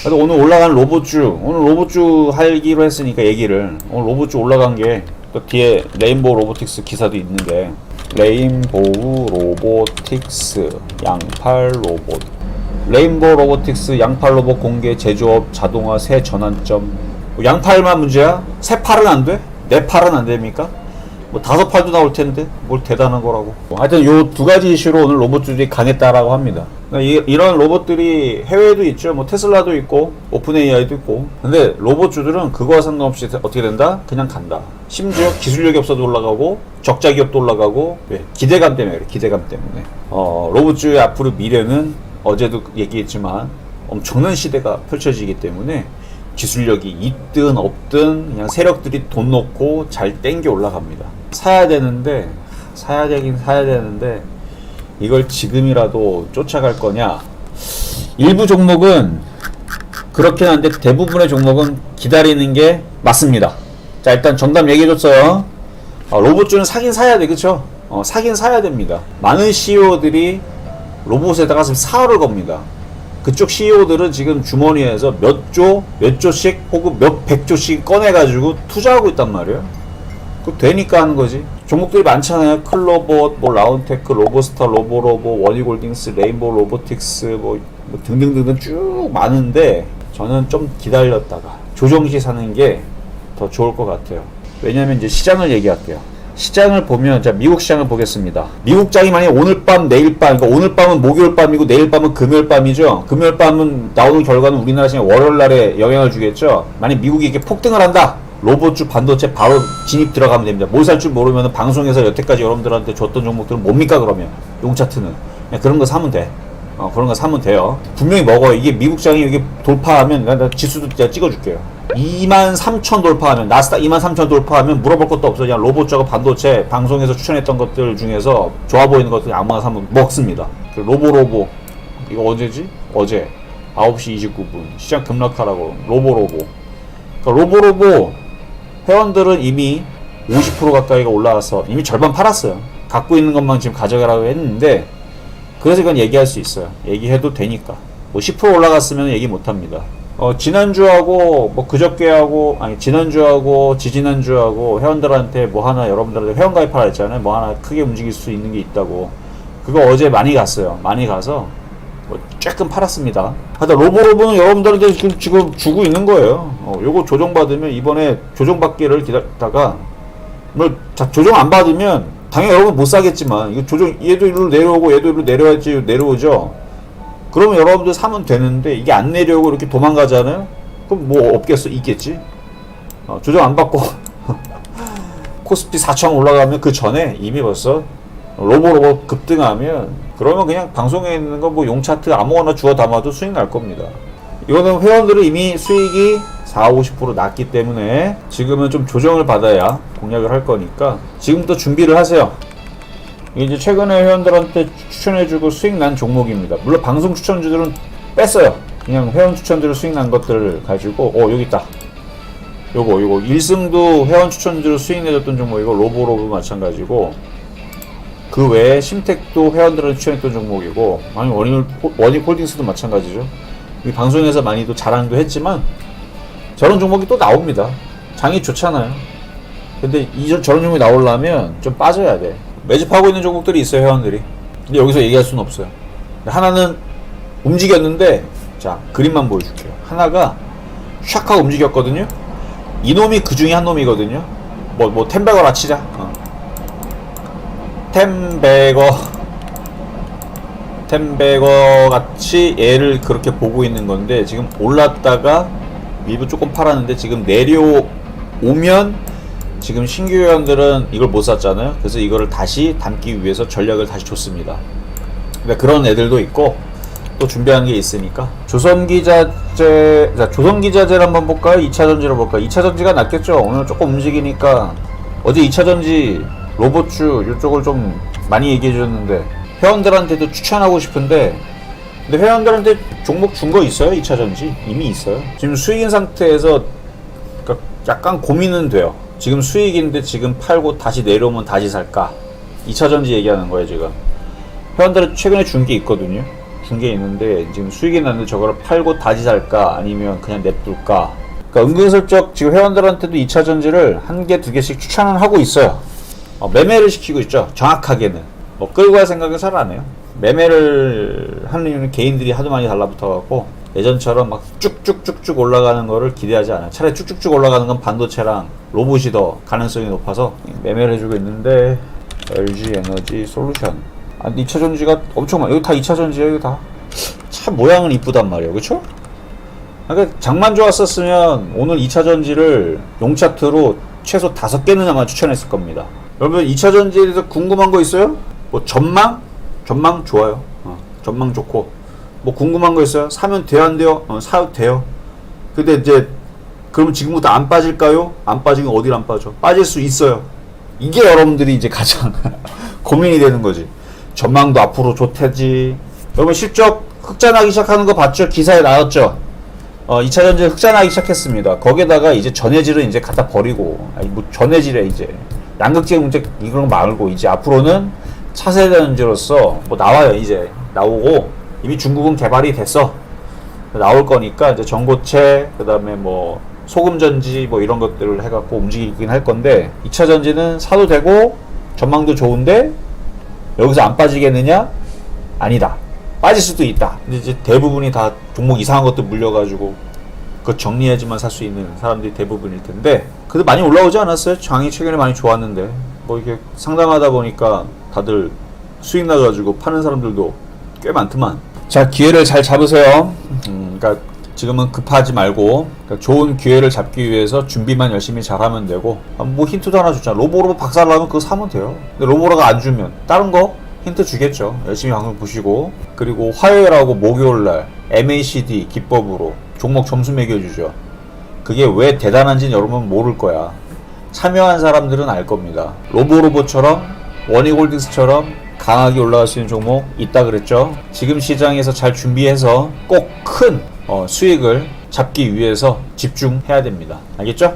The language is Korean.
그래도 오늘 올라간 로봇주 오늘 로봇주 하기로 했으니까 얘기를 오늘 로봇주 올라간 게 또 뒤에 레인보우 로보틱스 기사도 있는데 레인보우 로보틱스 양팔 로봇 레인보우 로보틱스 양팔 로봇 공개 제조업 자동화 새 전환점 뭐 양팔만 문제야? 세 팔은 안 돼? 네 팔은 안 됩니까? 뭐 다섯 팔도 나올 텐데 뭘 대단한 거라고. 뭐 하여튼 요 두 가지 이슈로 오늘 로봇들이 강했다라고 합니다. 그러니까 이, 런 로봇들이 해외에도 있죠. 뭐 테슬라도 있고 오픈 AI도 있고. 근데 로봇주들은 그거와 상관없이 어떻게 된다? 그냥 간다. 심지어 기술력이 없어도 올라가고 적자 기업도 올라가고 왜? 기대감 때문에 그래. 기대감 때문에. 어, 로봇주의 앞으로 미래는 어제도 얘기했지만 엄청난 시대가 펼쳐지기 때문에 기술력이 있든 없든 그냥 세력들이 돈 넣고 잘 땡겨 올라갑니다. 사야 되는데 사야 되긴 사야 되는데 이걸 지금이라도 쫓아갈 거냐? 일부 종목은 그렇긴 한데 대부분의 종목은 기다리는 게 맞습니다. 자 일단 정답 얘기해줬어요. 어, 로봇주는 사긴 사야 돼, 그쵸? 어, 사긴 사야 됩니다. 많은 CEO들이 로봇에다가 지금 사활을 겁니다. 그쪽 CEO들은 지금 주머니에서 몇 조, 몇 조씩 혹은 몇 백조씩 꺼내가지고 투자하고 있단 말이에요. 그 되니까 하는 거지. 종목들이 많잖아요. 클로봇, 뭐 라운테크, 로보스타, 로보로보, 원희골딩스, 레인보우 로보틱스, 뭐, 뭐 등등등등 쭉 많은데 저는 좀 기다렸다가 조정 시 사는 게 더 좋을 것 같아요. 왜냐하면 이제 시장을 얘기할게요. 시장을 보면 자 미국 시장을 보겠습니다. 미국 장이 만약 오늘 밤 내일 밤 그러니까 오늘 밤은 목요일 밤이고 내일 밤은 금요일 밤이죠. 금요일 밤은 나오는 결과는 우리나라 시간 월요일 날에 영향을 주겠죠. 만약 미국이 이렇게 폭등을 한다. 로봇주 반도체 바로 진입 들어가면 됩니다. 뭘 살 줄 모르면 방송에서 여태까지 여러분들한테 줬던 종목들은 뭡니까 그러면 용차트는 그런 거 사면 돼. 어, 그런 거 사면 돼요. 분명히 먹어요. 이게 미국 장이 이게 돌파하면, 나, 나 지수도 제가 찍어줄게요. 2만 3천 돌파하면, 나스닥 2만 3천 돌파하면 물어볼 것도 없어. 그냥 로봇저거 반도체 방송에서 추천했던 것들 중에서 좋아 보이는 것들 아무나 사면 먹습니다. 그 로보로보. 이거 언제지? 어제. 9시 29분. 시장 급락하라고. 로보로보. 그러니까 로보로보 회원들은 이미 50% 가까이가 올라와서 이미 절반 팔았어요. 갖고 있는 것만 지금 가져가라고 했는데, 그래서 이건 얘기할 수 있어요. 얘기해도 되니까. 뭐 10% 올라갔으면 얘기 못 합니다. 어, 지난주하고, 뭐 그저께하고, 아니, 지난주하고, 지지난주하고 회원들한테 뭐 하나, 여러분들한테 회원 가입하라 했잖아요. 뭐 하나 크게 움직일 수 있는 게 있다고. 그거 어제 많이 갔어요. 많이 가서, 뭐 조금 팔았습니다. 하여튼 로보로보는 여러분들한테 지금, 지금 주고 있는 거예요. 어, 요거 조정받으면 이번에 조정받기를 기다렸다가, 뭐, 자, 조정 안 받으면 당연히 여러분 못 사겠지만 이거 조정 얘도 이리로 내려오고 얘도 이리로 내려와야지 내려오죠. 그러면 여러분들 사면 되는데 이게 안 내려오고 이렇게 도망가잖아요. 그럼 뭐 없겠어? 있겠지. 어, 조정 안 받고 코스피 4천 올라가면 그 전에 이미 벌써 로보로보 급등하면 그러면 그냥 방송에 있는 거 뭐 용차트 아무거나 주워 담아도 수익 날 겁니다. 이거는 회원들은 이미 수익이 4, 50% 났기 때문에 지금은 좀 조정을 받아야 공략을 할 거니까 지금부터 준비를 하세요. 이제 최근에 회원들한테 추천해주고 수익 난 종목입니다. 물론 방송 추천주들은 뺐어요. 그냥 회원 추천주로 수익 난 것들을 가지고 어 여기 있다. 요거 요거 1승도 회원 추천주로 수익 내줬던 종목 이거 로보로브 마찬가지고 그 외에 심택도 회원들은 추천했던 종목이고 아니 원익 원익 홀딩스도 마찬가지죠. 이 방송에서 많이도 자랑도 했지만 저런 종목이 또 나옵니다. 장이 좋잖아요. 근데 이 저런 종목이 나오려면 좀 빠져야 돼. 매집하고 있는 종목들이 있어요, 회원들이. 근데 여기서 얘기할 수는 없어요. 하나는 움직였는데, 자, 그림만 보여줄게요. 하나가 샥 하고 움직였거든요. 이놈이 그 중에 한 놈이거든요. 뭐, 뭐, 템베거라 치자. 어. 템베거. 템베거 같이 얘를 그렇게 보고 있는 건데, 지금 올랐다가 일부 조금 팔았는데, 지금 내려오면 지금 신규 회원들은 이걸 못 샀잖아요. 그래서 이거를 다시 담기 위해서 전략을 다시 줬습니다. 그러니까 그런 애들도 있고 또 준비한 게 있으니까 조선기자재 자 조선기자재를 한번 볼까요? 2차 전지를 볼까요? 2차 전지가 낫겠죠. 오늘 조금 움직이니까 어제 2차 전지 로봇주 이쪽을 좀 많이 얘기해 줬는데 회원들한테도 추천하고 싶은데 근데 회원들한테 종목 준 거 있어요? 2차 전지 이미 있어요. 지금 수익인 상태에서 그러니까 약간 고민은 돼요. 지금 수익인데 지금 팔고 다시 내려오면 다시 살까? 2차 전지 얘기하는 거예요, 지금. 회원들은 최근에 준 게 있거든요. 준 게 있는데 지금 수익이 났는데 저거를 팔고 다시 살까 아니면 그냥 냅둘까 그러니까 은근슬쩍 지금 회원들한테도 2차 전지를 한 개 두 개씩 추천을 하고 있어요 어, 매매를 시키고 있죠. 정확하게는. 뭐 끌고 갈 생각은 잘 안 해요. 매매를 하는 이유는 개인들이 하도 많이 달라붙어 갖고 예전처럼 막 쭉쭉쭉쭉 올라가는 거를 기대하지 않아요. 차라리 쭉쭉쭉 올라가는 건 반도체랑 로봇이 더 가능성이 높아서 매매를 해주고 있는데 LG 에너지 솔루션. 아 2차 전지가 엄청 많아 여기 다 2차 전지예요 여기 다 참 모양은 이쁘단 말이에요. 그쵸? 그러니까 장만 좋았었으면 오늘 2차 전지를 용차트로 최소 다섯 개는 아마 추천했을 겁니다. 여러분 2차 전지에 대해서 궁금한 거 있어요? 뭐 전망? 전망 좋아요. 어, 전망 좋고 뭐 궁금한 거 있어요? 사면 돼요 안 돼요? 어, 사도 돼요. 근데 이제 그러면 지금부터 안 빠질까요? 안 빠지면 어디를 안 빠져? 빠질 수 있어요. 이게 여러분들이 이제 가장 고민이 되는 거지. 전망도 앞으로 좋대지. 여러분 실적 흑자 나기 시작하는 거 봤죠? 기사에 나왔죠? 어, 2차 전지 흑자 나기 시작했습니다. 거기에다가 이제 전해질은 이제 갖다 버리고, 아니, 뭐 전해질에 이제 양극재 문제 이런 거 말고 이제 앞으로는 차세대 전지로서 뭐 나와요 이제 나오고 이미 중국은 개발이 됐어 나올 거니까 이제 전고체 그다음에 뭐 소금 전지 뭐 이런 것들을 해갖고 움직이긴 할 건데 2차 전지는 사도 되고 전망도 좋은데 여기서 안 빠지겠느냐? 아니다. 빠질 수도 있다. 근데 이제 대부분이 다 종목 이상한 것도 물려가지고 그거 정리해야지만 살 수 있는 사람들이 대부분일 텐데 그래도 많이 올라오지 않았어요? 장이 최근에 많이 좋았는데 뭐 이게 상담하다 보니까 다들 수익 나가지고 파는 사람들도 꽤 많더만. 자 기회를 잘 잡으세요. 음, 그러니까 지금은 급하지 말고 그러니까 좋은 기회를 잡기 위해서 준비만 열심히 잘하면 되고 아, 뭐 힌트도 하나 줬잖아. 로보로 박살나면 그거 사면 돼요. 근데 로보로가 안 주면 다른 거 힌트 주겠죠. 열심히 방송 보시고 그리고 화요일하고 목요일날 MACD 기법으로 종목 점수 매겨주죠. 그게 왜 대단한지는 여러분 모를 거야. 참여한 사람들은 알 겁니다. 로보로보처럼 원익홀딩스처럼 강하게 올라갈 수 있는 종목 있다 그랬죠. 지금 시장에서 잘 준비해서 꼭큰 어, 수익을 잡기 위해서 집중해야 됩니다. 알겠죠?